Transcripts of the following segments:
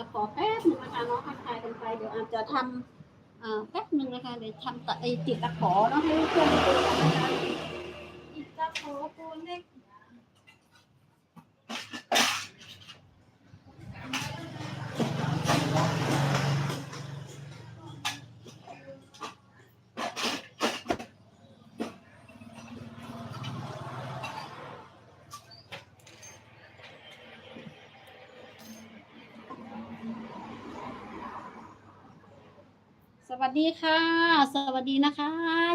จะขอแป๊บหนึ่งนะคะน้องทักทายกันไปเดี๋ยวอาจจะทำอ่าแป๊บหนึ่งนะคะเดี๋ยวทำตะไอจิตตะขอเนาะให้เพื่อนๆดูกันนะคะติดตะขอตัวเล็ก สวัสดีค่ะ สวัสดีนะคะ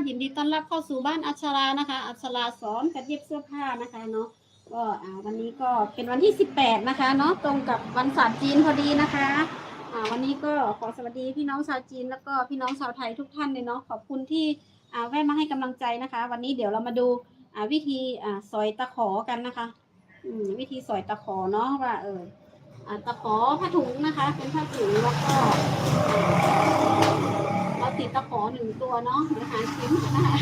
ยินดีต้อนรับเข้าสู่บ้านอัชรานะคะ อัชราสอนกัดเย็บเสื้อผ้านะคะเนาะก็อ่าวันนี้ก็เป็นวันที่ 18 นะคะเนาะตรงกับวันศาสตร์จีนพอดีนะคะอ่าวันนี้ก็ขอสวัสดีพี่น้องชาวจีนแล้วก็พี่น้องชาวไทยทุกท่านเลยเนาะขอบคุณที่อ่าแวะมาให้กำลังใจนะคะ วันนี้เดี๋ยวเรามาดูอ่าวิธีอ่าสอยตะขอกันนะคะอืมวิธีสอยตะขอเนาะว่าเอออ่าตะขอผ้าถุงนะคะ เป็นผ้าถุงแล้วก็ เราติดตะขอหนึ่งตัวเนาะเดี๋ยวหาเข็มนนะคะ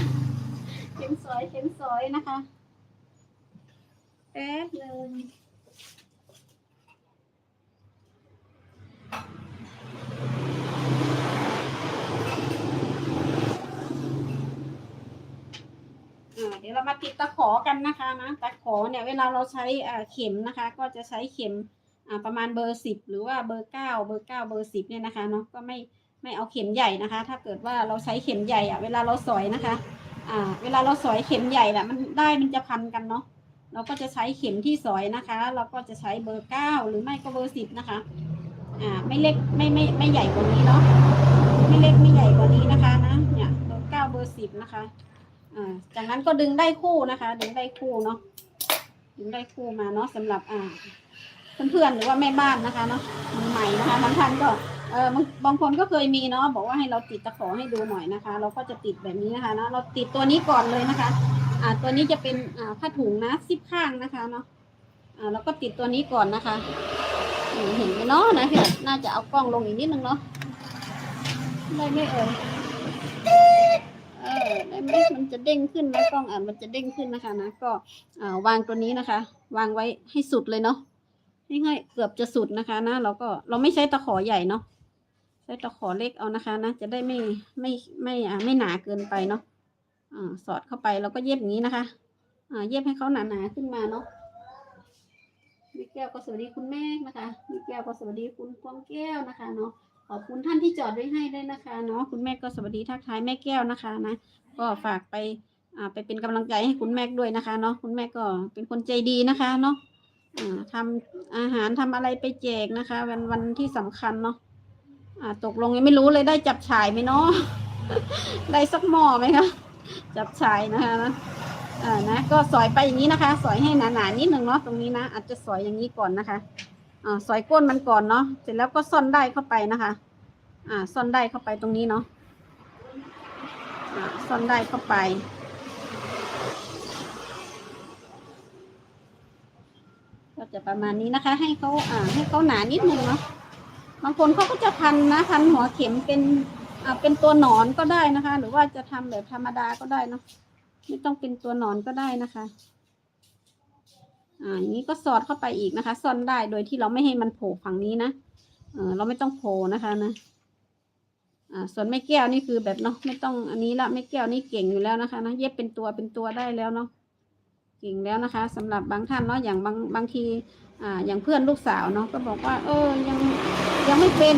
เข็มสอยเข็มสอยนะคะแป๊บหนึ่งเดี๋ยวเรามาติดตะขอกันนะคะนะตะขอเนี่ยเวลาเราใช้เข็มนะคะ ก็จะใช้เข็มประมาณเบอร์สิบหรือว่าเบอร์เก้าเบอร์เก้าเบอร์สิบเนี่ยนะคะเนาะก็ไม่ ไม่เอาเข็มใหญ่นะคะ ถ้าเกิดว่าเราใช้เข็มใหญ่อะเวลาเราสอยนะคะ อ่า เวลาเราสอยเข็มใหญ่แหละมันได้มันจะพันกันเนาะเราก็จะใช้เข็มที่สอยนะคะ เราก็จะใช้เบอร์เก้าหรือไม่ก็เบอร์สิบนะคะ อ่า ไม่เล็กไม่ไม่ไม่ใหญ่กว่านี้เนาะ ไม่เล็กไม่ใหญ่กว่านี้นะคะนะ เนี่ยเบอร์เก้าเบอร์สิบนะคะ อ่า จากนั้นก็ดึงได้คู่นะคะ ดึงได้คู่เนาะ ดึงได้คู่มาเนาะสำหรับอ่า เพื่อนๆหรือว่าแม่บ้านนะคะเนาะมือใหม่นะคะบางท่านก็ เออบางบางคนก็เคยมีเนาะบอกว่าให้เราติดตะขอให้ดูหน่อยนะคะ เราก็จะติดแบบนี้นะคะเนาะเราติดตัวนี้ก่อนเลยนะคะ อ่าตัวนี้จะเป็นอ่าผ้าถุงนะซิปข้างนะคะเนาะอ่าเราก็ติดตัวนี้ก่อนนะคะเห็นไหมเนาะนะพี่น่าจะเอากล้องลงอีกนิดนึงเนาะได้ไหมเอ่ยเออได้ไหมมันจะเด้งขึ้นนะกล้องอ่ามันจะเด้งขึ้นนะคะนะก็อ่าวางตัวนี้นะคะ วางไว้ให้สุดเลยเนาะให้ให้เกือบจะสุดนะคะนะเราก็เราไม่ใช้ตะขอใหญ่เนาะ ใช้ตะขอเล็กเอานะคะนะจะได้ไม่ไม่ไม่อ่าไม่หนาเกินไปเนาะอ่าสอดเข้าไปแล้วก็เย็บอย่างนี้นะคะอ่าเย็บให้เขาหนาๆขึ้นมาเนาะมีแก้วก็สวัสดีคุณแม่นะคะมีแก้วก็สวัสดีคุณกวางแก้วนะคะเนาะขอบคุณท่านที่จอดไว้ให้ด้วยนะคะเนาะคุณแม่ก็สวัสดีทักทายแม่แก้วนะคะนะก็ฝากไปอ่าไปเป็นกำลังใจให้คุณแม่ด้วยนะคะเนาะคุณแม่ก็เป็นคนใจดีนะคะเนาะอ่าทำอาหารทำอะไรไปแจกนะคะ วันวันที่สำคัญเนาะ อ่าตกลงยังไม่รู้เลยได้จับฉายไหมเนาะ ได้สักหม้อไหมคะ จับฉายนะคะนะอ่านะ ก็สอยไปอย่างนี้นะคะ สอยให้หนาๆนิดนึงเนาะตรงนี้นะอาจจะสอยอย่างนี้ก่อนนะคะอ่าสอยก้นมันก่อนเนาะ เสร็จแล้วก็ซ่อนได้เข้าไปนะคะ อ่า ซ่อนได้เข้าไปตรงนี้เนาะ อ่า ซ่อนได้เข้าไปก็จะประมาณนี้นะคะ ให้เขาอ่าให้เขาหนานิดนึงเนาะ บางคนเขาก็จะพันนะพันหัวเข็มเป็นอ่าเป็นตัวหนอนก็ได้นะคะ หรือว่าจะทำแบบธรรมดาก็ได้เนาะไม่ต้องเป็นตัวหนอนก็ได้นะคะอ่าอย่างนี้ก็สอดเข้าไปอีกนะคะ ซ่อนได้โดยที่เราไม่ให้มันโผล่ฝั่งนี้นะเออเราไม่ต้องโผล่นะคะนะอ่าส่วนแม่แก้วนี่คือแบบเนาะไม่ต้องอันนี้ละแม่แก้วนี่เก่งอยู่แล้วนะคะนะเย็บเป็นตัวเป็นตัวได้แล้วเนาะ ก่งแล้วนะคะสำหรับบางท่านเนาะอย่างบางบางทีอ่าอย่างเพื่อนลูกสาวเนาะก็บอกว่า เออยังยังไม่เป็น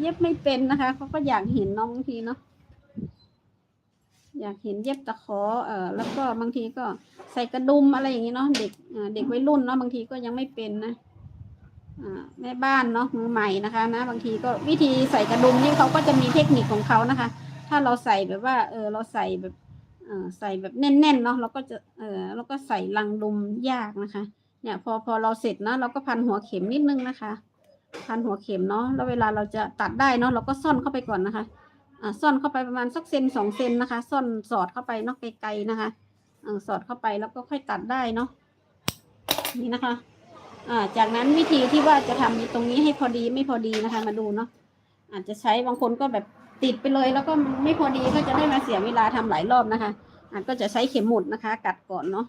เย็บไม่เป็นนะคะเขาก็อยากเห็นน้องบางทีเนาะอยากเห็นเย็บตะขอเอ่อแล้วก็บางทีก็ใส่กระดุมอะไรอย่างนี้เนาะเด็กเด็กวัยรุ่นเนาะบางทีก็ยังไม่เป็นนะแม่บ้านเนาะมือใหม่นะคะนะ บางทีก็วิธีใส่กระดุมนี่เขาก็จะมีเทคนิคของเขานะคะ ถ้าเราใส่แบบว่า เออเราใส่แบบ ใส่แบบแน่นๆเนาะเราก็จะเออเราก็ใส่ลังดุมยากนะคะ เนี่ยพอพอเราเสร็จนะเราก็พันหัวเข็มนิดนึงนะคะ พันหัวเข็มเนาะแล้วเวลาเราจะตัดได้เนาะเราก็ซ่อนเข้าไปก่อนนะคะอ่าซ่อนเข้าไปประมาณสักเซนสองเซนนะคะ ซ่อนสอดเข้าไปเนาะไกลๆนะคะอสอดเข้าไปแล้วก็ค่อยตัดได้เนาะนี่นะคะอ่าจากนั้นวิธีที่ว่าจะทำตรงนี้ให้พอดีไม่พอดีนะคะ มาดูเนาะอาจจะใช้บางคนก็แบบ ติดไปเลยแล้วก็ไม่พอดีก็จะได้มาเสียเวลาทำหลายรอบนะคะอันก็จะใช้เข็มหมุดนะคะ กัดก่อนเนาะ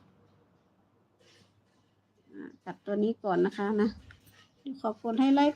อ่าตัดตัวนี้ก่อนนะคะนะขอบคุณให้ไลค์